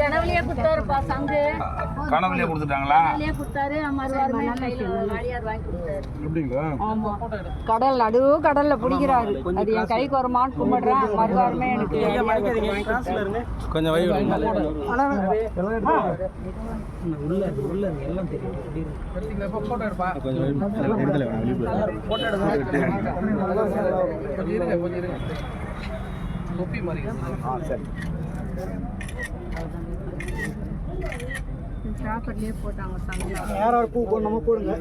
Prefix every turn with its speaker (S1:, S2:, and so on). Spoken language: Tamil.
S1: கனவுலயே கொடுத்தாருப்பா சங்கு.
S2: கனவுலயே கொடுத்துட்டாங்களா?
S1: கனவுலயே கொடுத்தாரு மறுவாரமே கையில வாடியார் வாங்கி கொடுத்தாரு.
S3: எப்படிங்களா
S4: ஆமா. கடல் நடு கடல்ல பிடிக்கிறாரு. அது என் கைக்கு வருமான்னு கும்பிடுறேன். மறுவாரமே எனக்கு
S3: கொஞ்சம் வை
S4: பேப்பர்லயே போட்டாங்க சங்கு
S5: யாராவது பூ போடணுமோ போடுங்க.